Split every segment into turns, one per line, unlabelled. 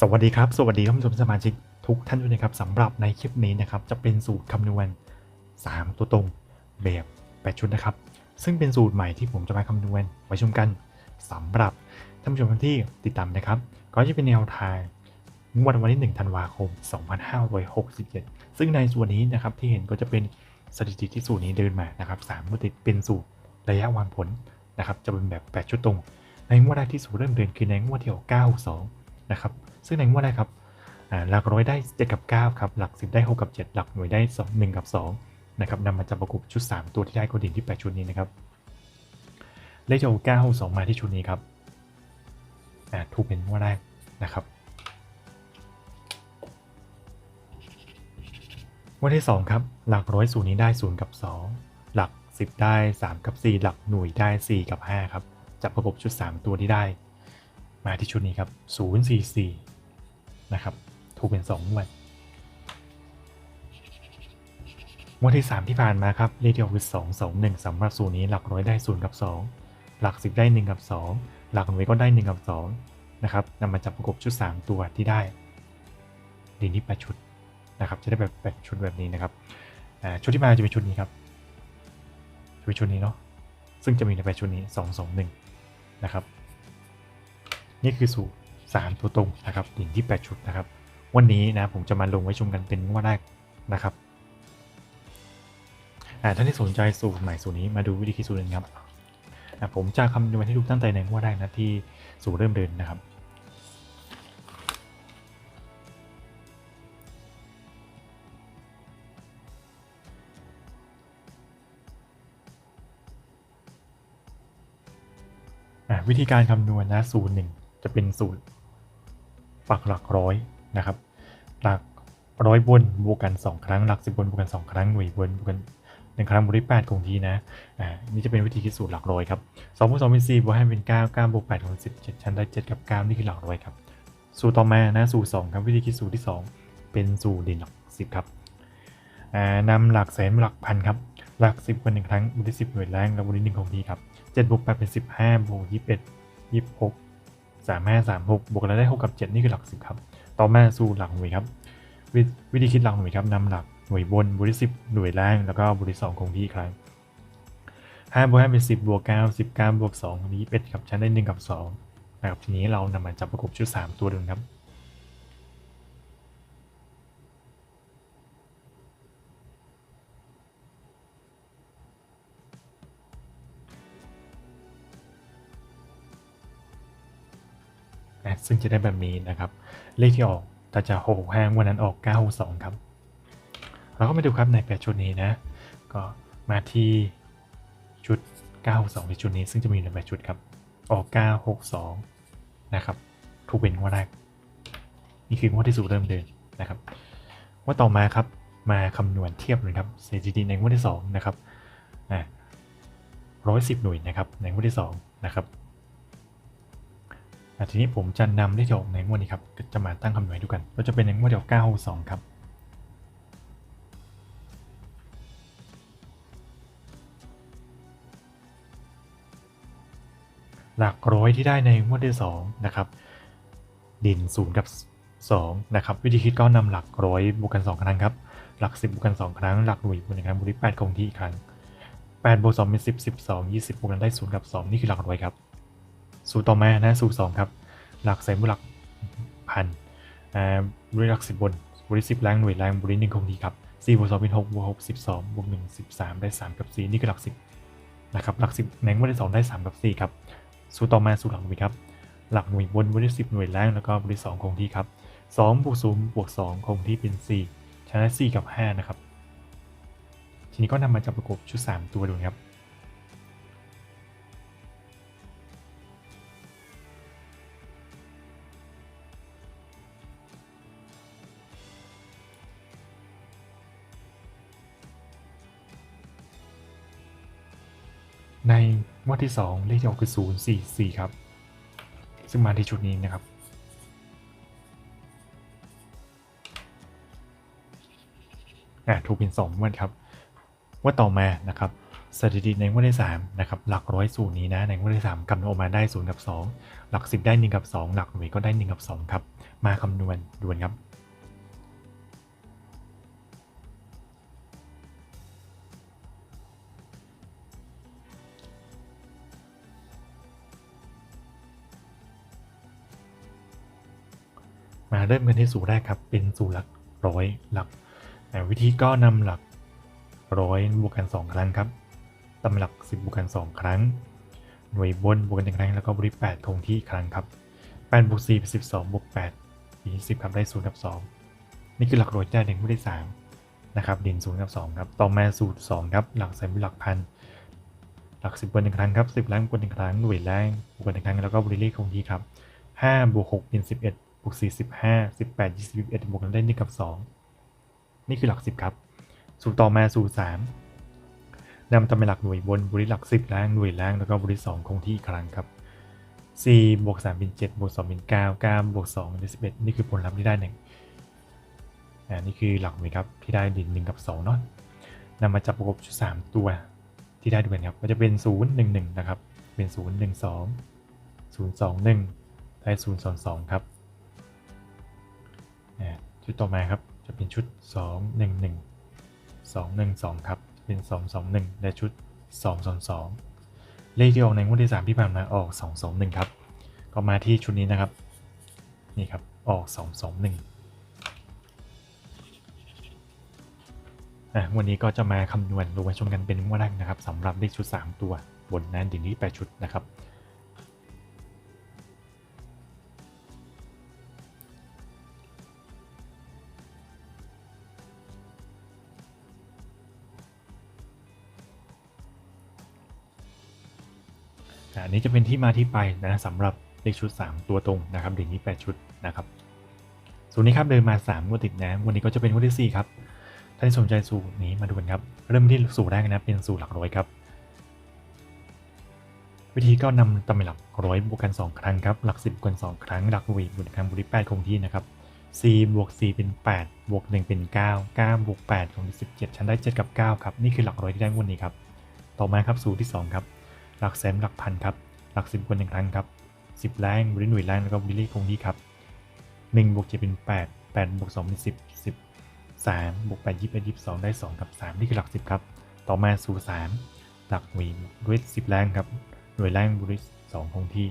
สวัสดีครับ สวัสดีท่านผู้ชมสมาชิกทุกท่านด้วยนะครับสำหรับในคลิปนี้นะครับจะเป็นสูตรคำนวณ 3 ตัวตรงแบบ8ชุดนะครับ ซึ่งเป็นสูตรใหม่ที่ผมจะมาคำนวณไว้ชมกันสำหรับท่านผู้ชมที่ติดตามนะครับ ก็จะเป็นแนวทางงวดวันที่ 1 ธันวาคม 2567 ซึ่งในส่วนนี้นะครับที่เห็นก็จะเป็นสถิติที่สูตรนี้เดินมานะครับ3งวดติดเป็นสูตรระยะวางผลนะครับจะเป็นแบบ 8 ชุดตรง ในงวดแรกที่สูตรเริ่มเดินคือในงวดที่ 92 นะครับ ซึ่งในงวดแรกครับหลักร้อยได้ 7 กับ 9 ครับ หลัก 10 ได้ 6 กับ 7 หลักหน่วยได้ 2 1 กับ2นะครับนำมาจับประกบชุด 3 ตัวที่ได้ก็ดินที่ 8 ชุดนี้นะครับ เลขจะ9 2มาที่ชุดนี้ครับถูกเป็นงวดแรกนะครับงวดที่ 2 ครับ หลักร้อยสูตรนี้ได้ 0 กับ 2 หลัก 10 ได้ 3 กับ 4 หลักหน่วยได้ 4 กับ 5 ครับ จับประกบชุด 3 ตัวที่ได้ มาที่ชุดนี้ครับ044 นะครับถูกเป็น2งวดงวดที่ 3 ที่ผ่านมาครับเลขที่ออกคือ2 2 1สำหรับสูตรนี้หลักร้อยได้0กับ 2 หลัก 10 ได้ 1 กับ 2 หลักหน่วยก็ได้ 1 กับ2นะครับนำมาจับประกบชุด 3 ตัวที่ได้ดีนี้8ชุดนะครับจะได้แบบ8ชุดแบบนี้นะครับชุดที่มาจะเป็นชุดนี้ครับจะเป็นชุดนี้เนาะซึ่งจะมีใน8ชุดนี้ 2 2 1 นะครับ นี่คือสูตร 3 ตัวตรงนะครับดิ่งที่ 8 ชุดนะครับ วันนี้นะผมจะมาลงไว้ชมกันเป็นงวดแรกนะครับอ่าท่านที่สนใจสูตรใหม่สูตรนี้มาดูวิธีคิดสูตรหนึงครับผมจะคำนวณให้ทุกท่านใจในงวดแรกนะที่สูตรเริ่มเดินนะครับวิธีการคำนวณนะสูตรหนึ่งจะเป็นสูตร ปักหลักร้อยนะครับ หลักร้อยบนบวกกัน 2 ครั้ง หลักสิบบนบวกกัน 2 ครั้ง หน่วยบนบวกกันหนึ่งครั้งบวกได้8คงที่นะ อ่า นี่จะเป็นวิธีคิดสูตรหลักร้อยครับ2บวก2เป็น4บวก5เป็น9 9บวก8ของ17ชั้นได้7กับ9นี่คือหลักร้อยครับ สูตรต่อมานะ สูตร2ครับ วิธีคิดสูตรที่2เป็นสูตรเด่นหลัก10ครับ อ่านำหลักแสนหลักพันครับ หลัก10กันหนึ่งครั้งบวกได้10หน่วยแรงและบวกได้1คงที่ครับ7บวก8เป็น15บห้าบวก21 26 35 36บวก กันแล้วได้หกับเจ็ดนี่คือหลักสิบครับ ต่อมาสู่หลักหน่วยครับววิธีคิดหลักหน่วยครับนำหลักหน่วยบนบวกที่สิบหน่วยล่างแล้วก็บวกที่2คงที่ครับห้าบวกห้าเป็นสิบบวกเก้าสิบเก้าบวกสองนี้1ครับชั้นได้หนึ่งกับสองนะครับทีนี้เรานำมาจับประกบชุดสามตัวดูครับ นะซึ่งจะได้แบบนี้นะครับ เลขที่ออกถ้าจะ6 6 5วันนั้นออก 962 ครับ เราก็มาดูครับใน8ชุดนี้นะ ก็มาที่ชุด 962 ในชุดนี้ ซึ่งจะมีใน8ชุดครับ ออก 962 นะครับ ถูกเป็นงวดแรก นี่คืองวดที่สูตรเริ่มเดินนะครับว่าต่อมาครับ มาคำนวณเทียบเลยครับสถิติในงวดที่2นะครับอ่า110หน่วยนะครับ ในงวดที่2นะครับ ทีนี้ผมจะนำเลขที่ออกในงวดนี้ครับจะมาตั้งคำนวณดูกันก็จะเป็นในงวดเดียว962ครับหลักร้อยที่ได้ในงวดที่2นะครับดิน0กับ2นะครับวิธีคิดก็นำหลักร้อยบวกกัน2ครั้งครับหลัก 10บวกกัน2ครั้งหลักหน่วยบวกกันครั้งบวกที่8คงที่อีกครั้ง8บวก2เป็น10 12 20บวกกันได้0กับ 2 นี่คือหลักร้อยครับ สูตรต่อมานะสูตร2ครับ หลักแสนบวกหลักพันบริหลักสิบบนบริสิบแรงหน่วยแรงบริหนึ่งคงที่ครับสี่บวกสองเป็นหกบวกหกสิบสองบวกหนึ่งสิบสามได้สามกับสี่นี่คือหลักสิบนะครับหลักสิบในงวดที่สองได้สามกับสี่ครับสูตรต่อมาสูตรหลักหน่วยครับหลักหน่วยบนบริสิบหน่วยแรงแล้วก็บริสองคงที่ครับสองบวกศูนย์บวกสองคงที่เป็นสี่ชนะสี่กับห้านะครับทีนี้ก็นำมาจับประกบชุดสามตัวดูครับ ในงวดที่ 2 เลขที่ออกคือ 0 4 4 ครับ ซึ่งมาที่ชุดนี้นะครับ อะถูกเป็น2งวดครับว่าต่อมานะครับสถิติในงวดที่3นะครับหลักร้อยสูตรนี้นะในงวดที่3กำหนดออกมาได้0กับ 2 หลัก 10 ได้1กับ 2 หลักหน่วยก็ได้1กับ2ครับมาคำนวณด่วนครับ เริ่มกันที่สูตรแรกครับ เป็นสูตรหลักร้อยหลักวิธีก็นำหลักร้อยบวกกัน 2 ครั้งครับตำหลัก 10บวกกัน 2 ครั้ง หน่วยบนบวกกันหนึ่งครั้งแล้วก็บริ8คงที่ครั้งครับ8บวก4เป็น12บวก8เป็น20ครับได้0กับ 2 นี่คือหลักร้อยได้ในคู่ที่3นะครับเด่น0กับ2ครับต่อมาสูตร 2 ครับ หลักแสนเป็นหลักพันหลัก 10บวกหนึ่งครั้งครับ10ล้านบวกหนึ่งครั้งหน่วยแรงบวกกันหนึ่งครั้งแล้วก็บริเลขคงที่ครับ5บวก6เป็น11 บวก4 15 18 21บวกกันได้1กับ 2 นี่คือหลัก 10 ครับ สูตรต่อมาสูตร3นำตำแหน่งหลักหน่วยบนบริหลัก 10ล้างหน่วยล่างแล้วก็บริ2คงที่อีกครั้งครับ4บวก3เป็น7บวก2เป็น9 9บวก2เป็น11 นี่คือผลลัพธ์ที่ได้หนึ่งอ่านี่คือหลักหน่วยครับที่ได้ดิน1กับ2เนาะนำมาจับประกบชุด3ตัวที่ได้ด้วยกันครับก็จะเป็น 0 1 1 นะครับ เป็น 0 1 2 0 2 1 ได้ 0 2 2 ครับ ชุดต่อมาครับจะเป็นชุด 2 1 1 2 1 2ครับเป็น 2 2 1 และชุด 2 2 2 เลขที่ออกในงวดที่ 3 ที่ผ่านมาออก 2 2 1 ครับ ก็มาที่ชุดนี้นะครับ นี่ครับออก 2 2 1อะวันนี้ก็จะมาคำนวณรวมชมกันเป็นงวดแรกนะครับสำหรับเลขชุด 3 ตัวบนนั้นถึงที่8ชุดนะครับ อันนี้จะเป็นที่มาที่ไปนะสำหรับเลขชุด 3 ตัวตรงนะครับเด่นที่8ชุดนะครับส่วนนี้ครับเดินมา3งวดติดนะวันนี้ก็จะเป็นงวดที่4ครับถ้าที่สนใจสูตรนี้มาดูกันครับเริ่มที่สูตรแรกนะเป็นสูตรหลักร้อยครับ วิธีก็นำตำแหน่งหลักร้อยบวกกัน 2 ครั้งครับหลัก 10บวกกัน 2 ครั้งหลักหน่วยบวกกันบวก8คงที่นะครับ4บวก4เป็น 8 บวก 1 เป็น 9 9บวก8คงที่17ชั้นได้ 7 กับ 9 ครับ นี่คือหลักร้อยที่ได้งวดนี้ครับ ต่อมาครับสูตรที่ 2 ครับ หลักแสนหลักพันครับ หลักสิบคนหนึ่งครั้งครับสิบแรงบริหน่วยแรงแล้วก็บริเลขคงที่ครับหนึ่งบวกเจ็ดเป็นแปดแปดบวกสองเป็นสิบสิบสามบวกแปดยี่สิบเอ็ดยี่สิบสองได้สองกับสามนี่คือหลักสิบครับ ต่อมาสู่สามหลักหน่วยด้วยสิบแรงครับ หน่วยแรงบริสองคงที่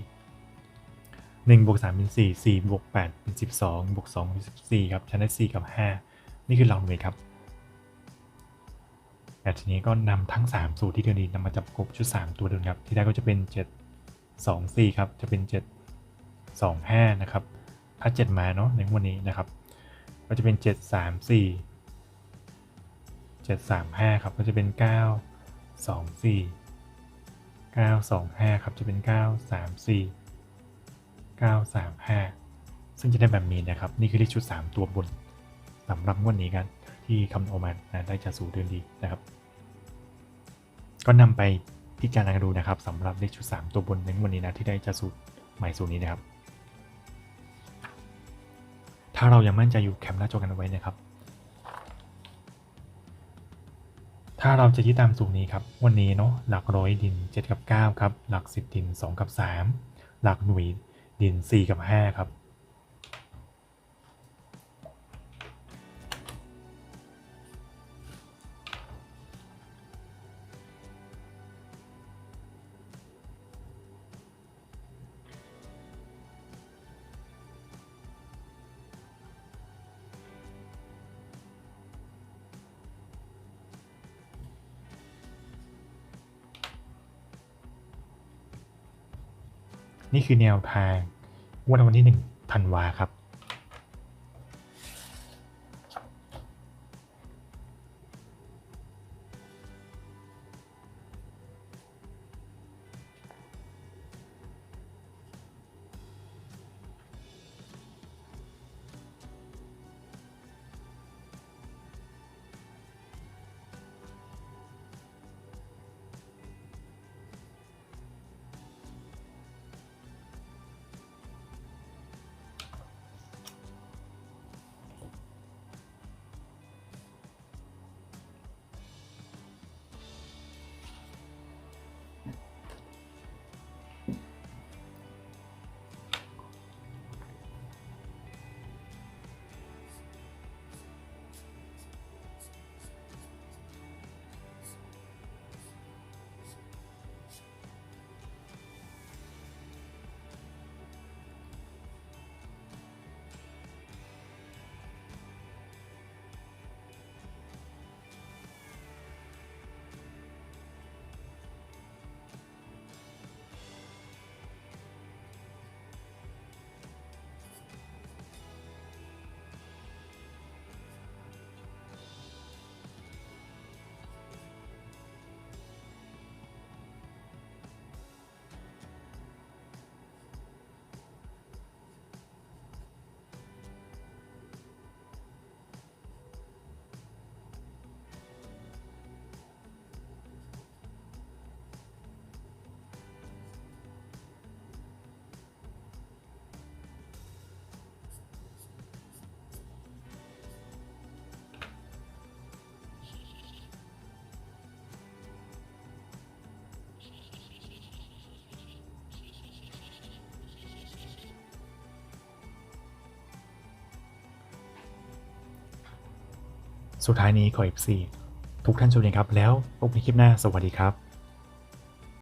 หนึ่งบวกสามเป็นสี่สี่บวกแปดเป็นสิบสองบวกสองเป็นสิบสี่ครับชั้นได้สี่กับห้านี่คือหลักหน่วยครับ แต่ทีนี้ก็นำทั้ง 3 สูตรที่เดินดีนำมาจับกบชุด 3 ตัวเดิมครับ ที่ได้ก็จะเป็น 7 2 4 ครับ จะเป็น 7 2 5 นะครับ ถ้า 7 มาเนาะในวันนี้นะครับ ก็จะเป็น 7 3 4 7 3 5 ครับ ก็จะเป็น 9 2 4 9 2 5 ครับ จะเป็น 9 3 4 9 3 5 ซึ่งจะได้แบบนี้นะครับ นี่คือเลขชุด 3 ตัวบนสำหรับงวดนี้กัน ที่คำนวณอมานะได้จากสูตรเดินดีนะครับ ก็นำไปพิจารณาดูนะครับสำหรับเลขชุด 3 ตัวบนในวันนี้นะที่ได้จากสูตรใหม่สูตรนี้นะครับ ถ้าเรายังมั่นใจอยู่แคปหน้าจอกันเอาไว้นะครับ ถ้าเราจะยึดตามสูตรนี้ครับ วันนี้เนาะหลักร้อยดิน 7 กับ 9 ครับ หลัก 10 ดิน 2 กับ 3 หลักหน่วยดิน 4 กับ 5 ครับ นี่คือแนวทางวันวันที่1ธันวาครับ สุดท้ายนี้ขอ FC ทุกท่านชมดีครับ แล้วพบกันคลิปหน้าสวัสดีครับ